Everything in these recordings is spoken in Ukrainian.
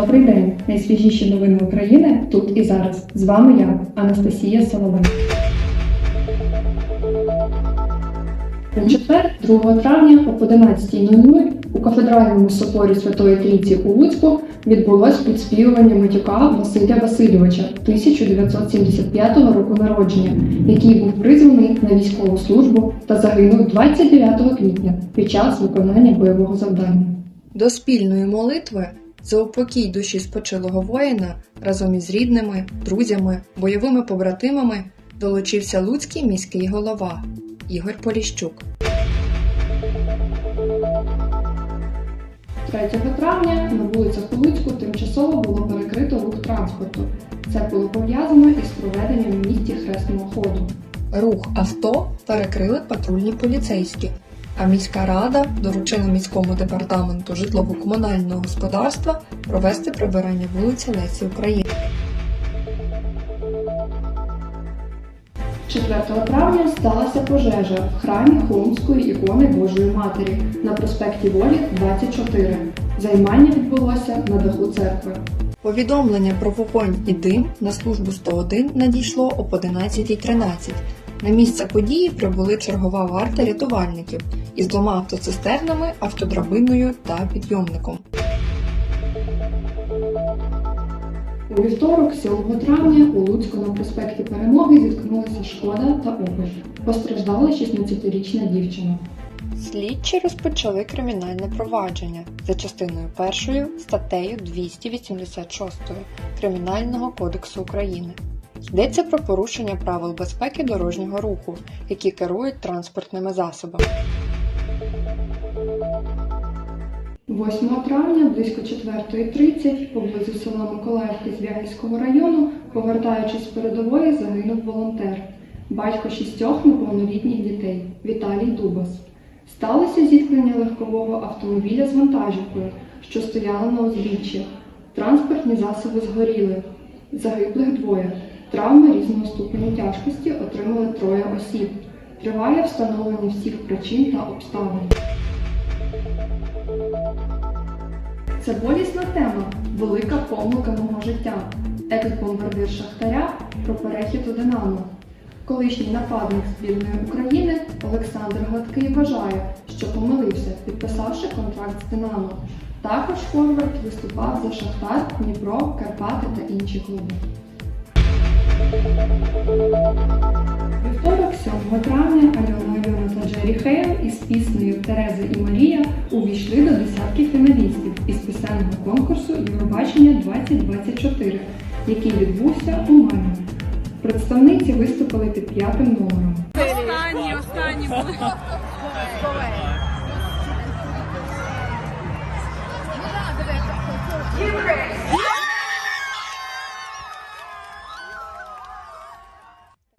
Добрий день! Найсвіжіші новини України тут і зараз. З вами я, Анастасія Соловей. У четвер, 2 травня о 11.00 у кафедральному соборі Святої Трійці у Луцьку відбулось підспівування матюка Василя Васильовича 1975 року народження, який був призваний на військову службу та загинув 29 квітня під час виконання бойового завдання. До спільної молитви за упокій душі спочилого воїна разом із рідними, друзями, бойовими побратимами долучився Луцький міський голова Ігор Поліщук. 3 травня на вулицях Луцьку тимчасово було перекрито рух транспорту. Це було пов'язано із проведенням в місті хресного ходу. Рух авто перекрили патрульні поліцейські, а міська рада доручила міському департаменту житлово-комунального господарства провести прибирання вулиці Лесі України. 4 травня сталася пожежа в храмі Холмської ікони Божої Матері на проспекті Волі 24. Займання відбулося на даху церкви. Повідомлення про вогонь і дим на службу 101 надійшло об 11.13. На місце події прибули чергова варта рятувальників із двома автоцистернами, автодрабиною та підйомником. У вівторок, 7 травня, у Луцьку на проспекті Перемоги зіткнулися Шкода та Опель. Постраждала 16-річна дівчина. Слідчі розпочали кримінальне провадження за частиною першою статтею 286 Кримінального кодексу України. Йдеться про порушення правил безпеки дорожнього руху, які керують транспортними засобами. 8 травня близько 4.30 поблизу села Миколаївки Звягільського району, повертаючись з передової, загинув волонтер, батько шістьох неповнолітніх дітей Віталій Дубас. Сталося зіткнення легкового автомобіля з вантажівкою, що стояла на узбіччях. Транспортні засоби згоріли. Загиблих двоє. Травми різного ступеню тяжкості отримали троє осіб. Триває встановлення всіх причин та обставин. Це болісна тема, велика помилка мого життя. Екс-бомбардир Шахтаря про перехід у Динамо. Колишній нападник збірної України Олександр Гладкий вважає, що помилився, підписавши контракт з Динамо. Також форвард виступав за Шахтар, Дніпро, Карпати та інші клуби. Вівторок, 7 травня, Альона Альона та Джері Хейл із піснею Тереза і Марія увійшли до десятки фіналістів із пісенного конкурсу Євробачення 2024, який відбувся у Мальмі. Представниці виступили під п'ятим номером. Останні, останні були.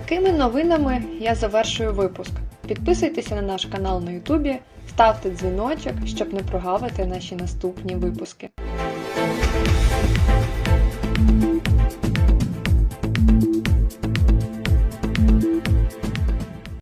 Такими новинами я завершую випуск. Підписуйтеся на наш канал на Ютубі, ставте дзвіночок, щоб не прогавити наші наступні випуски.